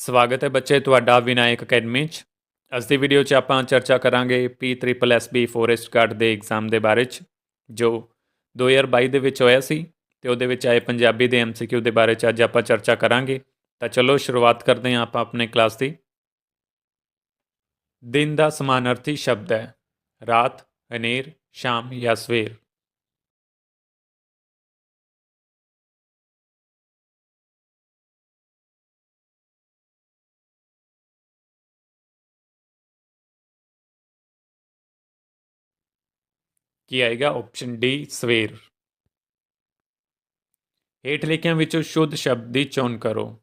ਸਵਾਗਤ ਹੈ ਬੱਚੇ ਤੁਹਾਡਾ ਵਿਨਾਇਕ ਅਕੈਡਮੀ 'ਚ। ਅੱਜ ਦੀ ਵੀਡੀਓ 'ਚ ਆਪਾਂ ਚਰਚਾ ਕਰਾਂਗੇ P triple S B forest guard ਦੇ ਐਗਜ਼ਾਮ ਦੇ ਬਾਰੇ 'ਚ, ਜੋ 2022 ਦੇ ਵਿੱਚ ਹੋਇਆ ਸੀ ਤੇ ਉਹਦੇ ਵਿੱਚ ਆਏ ਪੰਜਾਬੀ ਦੇ ਐਮਸੀਕਿਊ ਦੇ ਬਾਰੇ 'ਚ ਅੱਜ ਆਪਾਂ ਚਰਚਾ ਕਰਾਂਗੇ। ਤਾਂ ਚਲੋ ਸ਼ੁਰੂਆਤ ਕਰਦੇ ਹਾਂ ਆਪਾਂ ਆਪਣੇ ਕਲਾਸ ਦੀ। ਦਿਨ ਦਾ ਸਮਾਨਾਰਥੀ ਸ਼ਬਦ ਹੈ, ਰਾਤ, ਹਨੇਰ, ਸ਼ਾਮ ਜਾਂ ਸਵੇਰ। ਕੀ ਆਏਗਾ? ਆਪਸ਼ਨ ਡੀ ਸਵੇਰ। ਹੇਠ ਲਿਖਿਆਂ ਵਿੱਚੋਂ ਸ਼ੁੱਧ ਸ਼ਬਦ ਦੀ ਚੋਣ ਕਰੋ।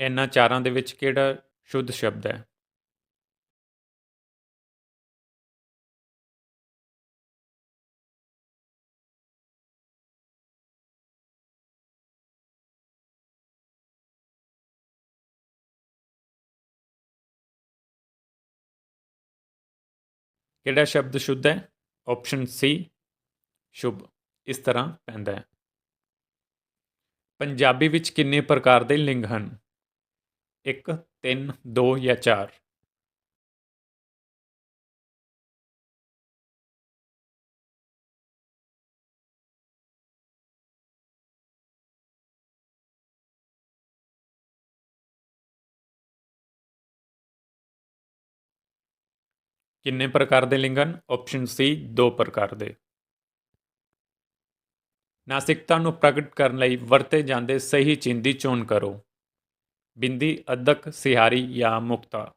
ਇਹਨਾਂ ਚਾਰਾਂ ਦੇ ਵਿੱਚ ਕਿਹੜਾ ਸ਼ੁੱਧ ਸ਼ਬਦ ਹੈ? ਕਿਹੜਾ ਸ਼ਬਦ ਸ਼ੁੱਧ ਹੈ? ਆਪਸ਼ਨ ਸੀ ਸ਼ੁਭ। ਇਸ ਤਰ੍ਹਾਂ ਪੈਂਦਾ ਹੈ। ਪੰਜਾਬੀ ਵਿੱਚ ਕਿੰਨੇ ਪ੍ਰਕਾਰ ਦੇ ਲਿੰਗ ਹਨ? 1 3 2 ਜਾਂ 4 ਕਿੰਨੇ ਪ੍ਰਕਾਰ ਦੇ ਲਿੰਗ ਹਨ? ਆਪਸ਼ਨ ਸੀ ਦੋ ਪ੍ਰਕਾਰ ਦੇ। ਨਾਸਿਕਤਾ ਨੂੰ ਪ੍ਰਗਟ ਕਰਨ ਲਈ ਵਰਤੇ ਜਾਂਦੇ ਸਹੀ ਚਿੰਨ੍ਹ ਦੀ ਚੋਣ ਕਰੋ। ਬਿੰਦੀ, ਅਦਕ, ਸਿਹਾਰੀ ਜਾਂ ਮੁਕਤਾ।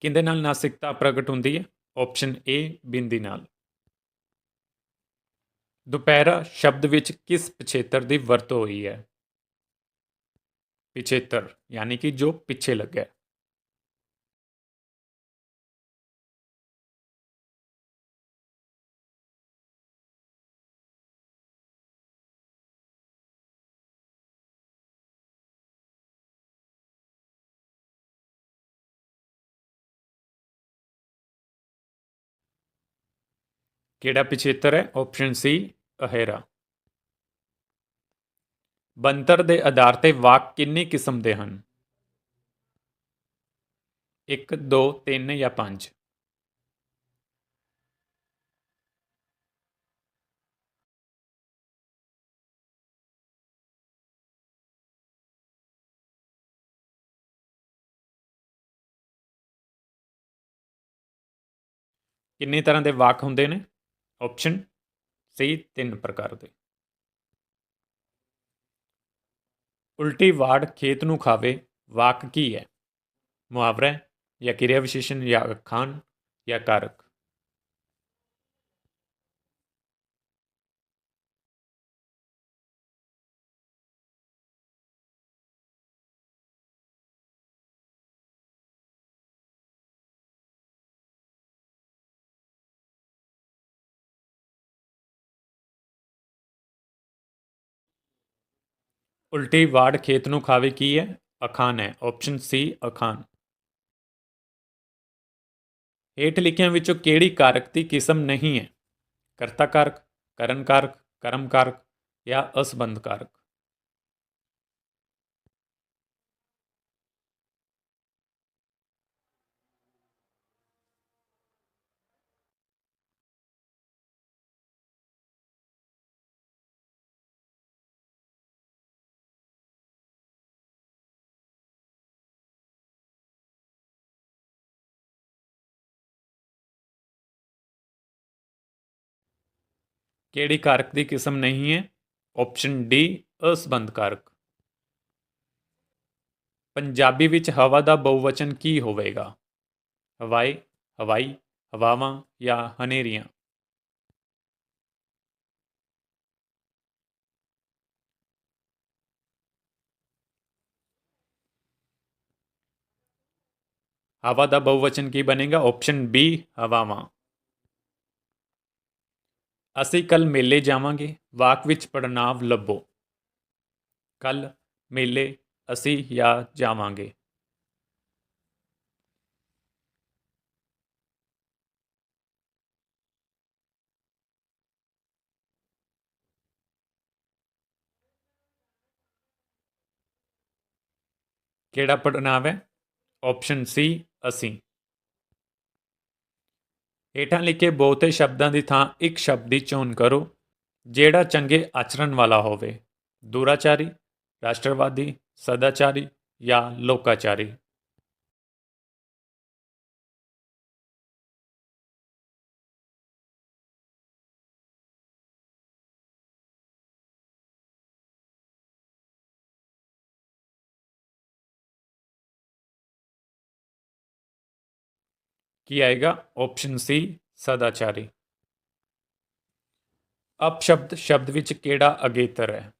ਕਿੰਦੇ ਨਾਲ ਨਾਸਿਕਤਾ ਪ੍ਰਗਟ ਹੁੰਦੀ ਹੈ? ਆਪਸ਼ਨ ਏ ਬਿੰਦੀ ਨਾਲ। ਦੁਪਹਿਰਾ ਸ਼ਬਦ ਵਿੱਚ ਕਿਸ ਪਿਛੇਤਰ ਦੀ ਵਰਤੋਂ ਹੋਈ ਹੈ? ਪਿਛੇਤਰ, ਯਾਨੀ ਕਿ ਜੋ ਪਿੱਛੇ ਲੱਗਾ ਕਿਹੜਾ ਪਿਛੇਤਰ ਹੈ? ਆਪਸ਼ਨ ਸੀ ਅਹੇਰਾ। ਬੰਤਰ ਦੇ ਆਧਾਰ ਤੇ ਵਾਕ ਕਿੰਨੀ ਕਿਸਮ ਦੇ ਹਨ? 1 2 3 ਜਾਂ 5 ਕਿੰਨੇ ਤਰ੍ਹਾਂ ਦੇ ਵਾਕ ਹੁੰਦੇ ਨੇ? ਆਪਸ਼ਨ ਸਹੀ ਤਿੰਨ ਪ੍ਰਕਾਰ ਦੇ। ਉਲਟੀ ਵਾੜ ਖੇਤ ਨੂੰ ਖਾਵੇ, ਵਾਕ ਕੀ ਹੈ? ਮੁਹਾਵਰਾ ਜਾਂ ਕਿਰਿਆ ਵਿਸ਼ੇਸ਼ਣ ਜਾਂ ਅਖਾਣ ਜਾਂ ਕਾਰਕ। ਉਲਟੀ ਵਾੜ ਖੇਤ ਨੂੰ ਖਾਵੇ ਕੀ ਹੈ? ਅਖਾਨ ਹੈ। ਆਪਸ਼ਨ ਸੀ ਅਖਾਨ ਹੇਠ ਲਿਖਿਆਂ ਵਿੱਚੋਂ ਕਿਹੜੀ ਕਾਰਕ ਦੀ ਕਿਸਮ ਨਹੀਂ ਹੈ? ਕਰਤਾ ਕਾਰਕ, ਕਰਨ ਕਾਰਕ, ਕਰਮ ਕਾਰਕ ਜਾਂ ਅਸਬੰਧ ਕਾਰਕ? ਕਿਹੜੀ ਕਾਰਕ ਦੀ ਕਿਸਮ ਨਹੀਂ ਹੈ? ਆਪਸ਼ਨ ਡੀ ਅਸਬੰਧ ਕਾਰਕ। ਪੰਜਾਬੀ ਵਿੱਚ ਹਵਾ ਦਾ ਬਹੁਵਚਨ ਕੀ ਹੋਵੇਗਾ? ਹਵਾਈ ਹਵਾਈ, ਹਵਾਵਾਂ ਜਾਂ ਹਨੇਰੀਆਂ? ਹਵਾ ਦਾ ਬਹੁਵਚਨ ਕੀ ਬਣੇਗਾ? ਆਪਸ਼ਨ ਬੀ ਹਵਾਵਾਂ। ਅਸੀਂ ਕੱਲ ਮੇਲੇ ਜਾਵਾਂਗੇ। ਵਾਕ ਵਿੱਚ ਪੜਨਾਵ ਲੱਭੋ। ਕੱਲ ਮੇਲੇ ਅਸੀਂ ਜਾਂ ਜਾਵਾਂਗੇ। ਕਿਹੜਾ ਪੜਨਾਵ ਹੈ? ਆਪਸ਼ਨ ਸੀ, ਅਸੀਂ। ਹੇਠਾਂ ਲਿਖੇ ਬਹੁਤੇ ਸ਼ਬਦਾਂ ਦੀ ਥਾਂ ਇੱਕ ਸ਼ਬਦ ਦੀ ਚੋਣ ਕਰੋ, ਜਿਹੜਾ ਚੰਗੇ ਆਚਰਣ ਵਾਲਾ ਹੋਵੇ। ਦੁਰਾਚਾਰੀ, ਰਾਸ਼ਟਰਵਾਦੀ, ਸਦਾਚਾਰੀ ਜਾਂ ਲੋਕਾਚਾਰੀ। ਕੀ ਆਏਗਾ ਆਪਸ਼ਨ ਸੀ ਸਦਾਚਾਰੀ ਅਪਸ਼ਬਦ ਸ਼ਬਦ ਵਿੱਚ ਕਿਹੜਾ ਅਗੇਤਰ ਹੈ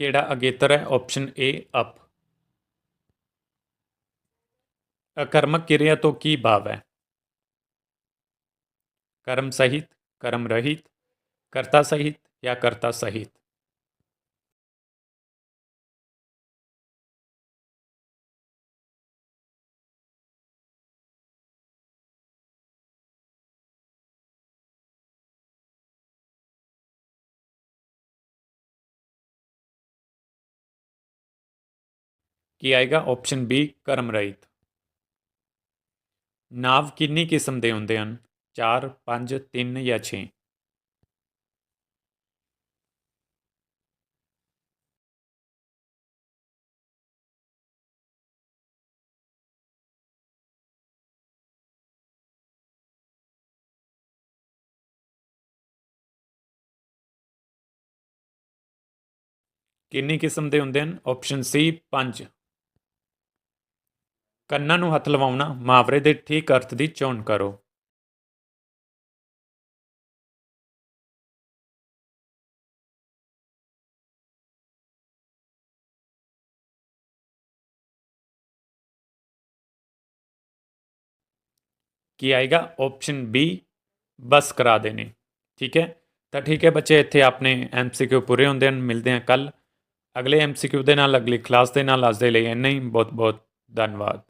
ਕਿਹੜਾ ਅਗੇਤਰ ਹੈ ਆਪਸ਼ਨ ਏ ਅਪ ਅਕਰਮਕ ਕਿਰਿਆ ਤੋਂ ਕੀ ਭਾਵ ਹੈ कर्म सहित कर्म रहित कर्ता सहित या कर्ता सहित ਕੀ ਆਏਗਾ ਆਪਸ਼ਨ ਬੀ ਕਰਮ ਰਹਿਤ ਨਾਵ ਕਿੰਨੀ ਕਿਸਮ ਦੇ ਹੁੰਦੇ ਹਨ 4 5 3 ਜਾਂ 6 ਕਿੰਨੀ ਕਿਸਮ ਦੇ ਹੁੰਦੇ ਹਨ? ਆਪਸ਼ਨ ਸੀ 5 ਕੰਨਾਂ ਨੂੰ ਹੱਥ ਲਵਾਉਣਾ ਮੁਹਾਵਰੇ ਦੇ ਠੀਕ ਅਰਥ ਦੀ ਚੋਣ ਕਰੋ। ਕੀ ਆਏਗਾ? ਆਪਸ਼ਨ ਬੀ ਬਸ ਕਰਾ ਦੇਣੇ। ਠੀਕ ਹੈ? ਤਾਂ ਠੀਕ ਹੈ ਬੱਚੇ, ਇੱਥੇ ਆਪਣੇ ਐਮਸੀਕਿਊ ਪੂਰੇ ਹੁੰਦੇ ਹਨ, ਮਿਲਦੇ ਹਾਂ ਕੱਲ ਅਗਲੇ ਐਮਸੀਕਿਊ ਦੇ ਨਾਲ, ਅਗਲੀ ਕਲਾਸ ਦੇ ਨਾਲ, ਅੱਜ ਦੇ ਲਈ ਇੰਨਾ ਹੀ। ਬਹੁਤ ਬਹੁਤ ਧੰਨਵਾਦ।